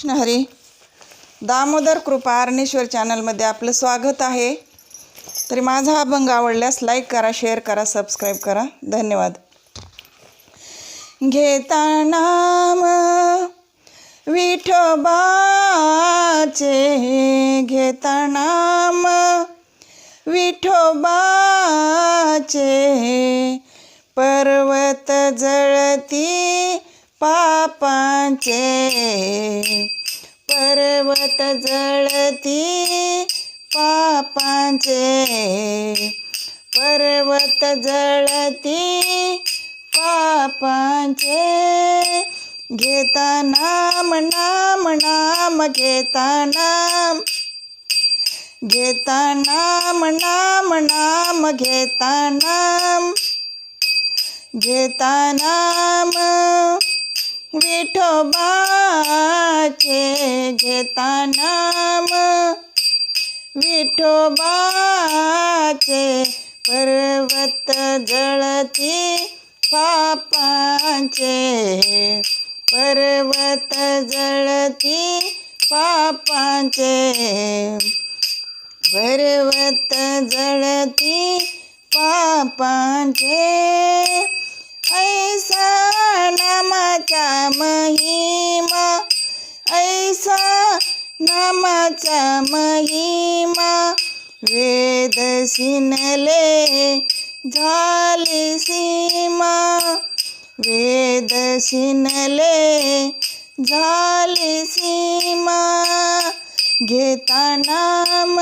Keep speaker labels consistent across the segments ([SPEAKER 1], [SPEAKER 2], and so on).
[SPEAKER 1] कृष्ण हरी. दामोदर कृपा अर्णेश्वर चॅनलमध्ये आपलं स्वागत आहे. तरी माझा हा अभंग आवडल्यास लाईक करा शेअर करा सबस्क्राईब करा. धन्यवाद. घेता नाम विठोबाचे घेता नाम विठोबाचे पर्वत जळती पापांचे पर्वत जळती पापांचे पर्वत जळती पापांचे घेता नाम नाम नाम घेता नाम घेता नाम नाम नाम घेता नाम घेता नाम विठोबाचे घेता नाम. विठोबाचे पर्वत जळती पापांचे. पर्वत जळती पापांचे. पर्वत जळती पापांचे. ऐसा नामाचा महिमा ऐसा नामाचा महिमा वेद शिनले झाली सीमा वेद सिनले झाली सीमा घेता नाम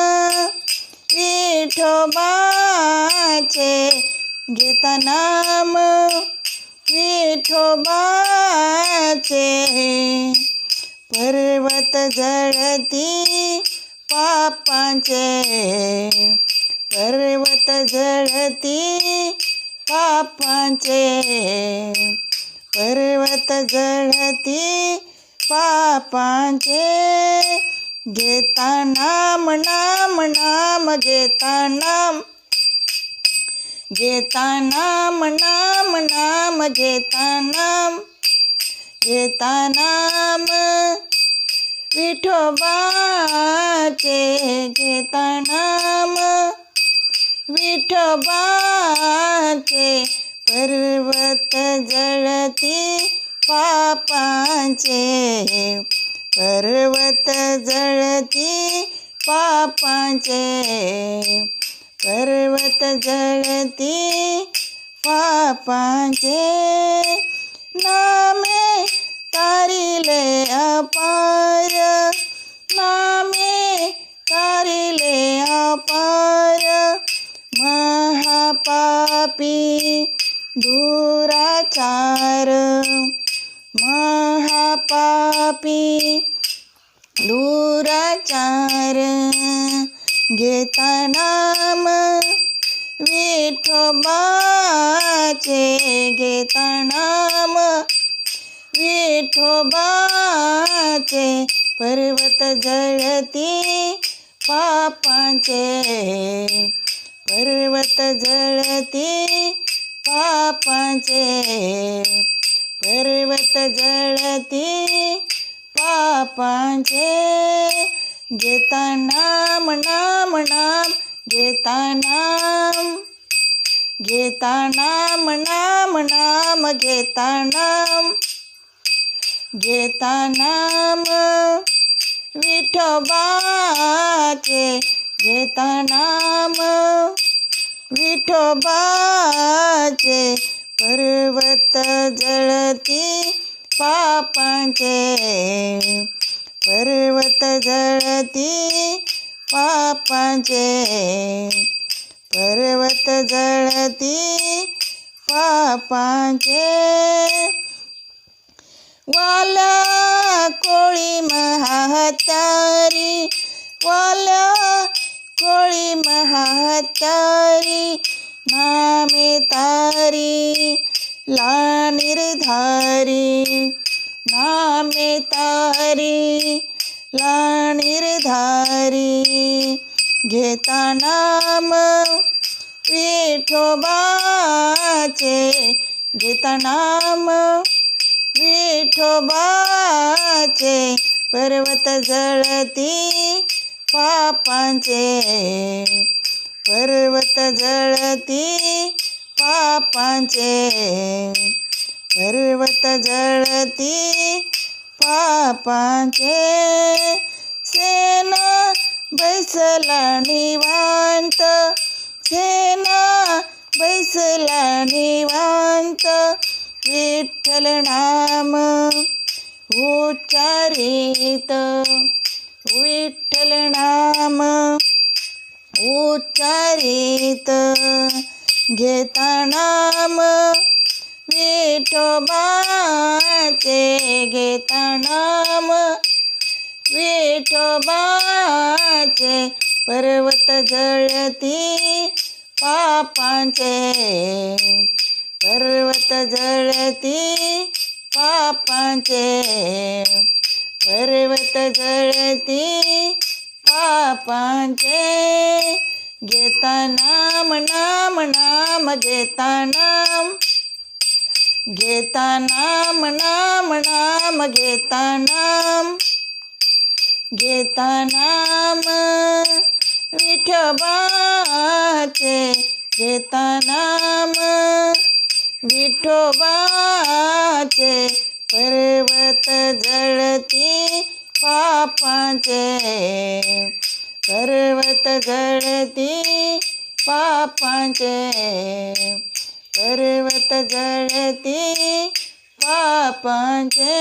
[SPEAKER 1] विठोबाचे घेता नाम विठोबाचे पर्वत जळती पापांचे. पर्वत जळती पापांचे. पर्वत जळती पापांचे. घेता नाम नाम नाम घेता नाम घेता नाम नाम नाम घेता नाम घेता नाम विठोबाचे घेता नाम विठोबाचे पर्वत जळती पापांचे पर्वत जळती पापांचे. पर्वत जळती पापांचे नामे तारिले अपार. नामे तारिले अपार. महापापी दुराचार. महापापी दुराचार. घेता नाम विठोबाचे घेता नाम विठोबाचे पर्वत जळती पापांचे पर्वत जळती पापांचे पर्वत जळती पापांचे घेता नाम नाम नाम घेता नाम. घेता नाम नाम नाम घेता नाम. घेता नाम विठोबाचे. घेता नाम विठोबाचे. पर्वत जळती पापांचे. पर्वत जळती पापांचे. पर्वत जळती पापांचे. वाला कोळी महातारी वाला कोळी महातारी नामे तारी ला निर्धारी नामे तारी. ला निर्धारी घेता नाम विठोबाचे घेता नाम विठोबाचे पर्वत जळती पापांचे पर्वत जळती पापांचे पर्वत जळती पापांचे सेना बैसला निवांत. सेना बैसला निवांत. विठ्ठल नाम उच्चारित. विठ्ठल नाम उच्चारित. घेता नाम विठोबाचे घेता नाम विठोबाचे पर्वत जळती पापांचे. पर्वत जळती पापांचे. पर्वत जळती पापांचे. घेता नाम नाम नाम घेता नाम. घेता नाम नाम नाम घेता नाम. घेता नाम विठोबाचे घेता नाम विठोबाचे पर्वत जळती पापांचे. पर्वत जळती पापांचे. पर्वत जळती पापांचे.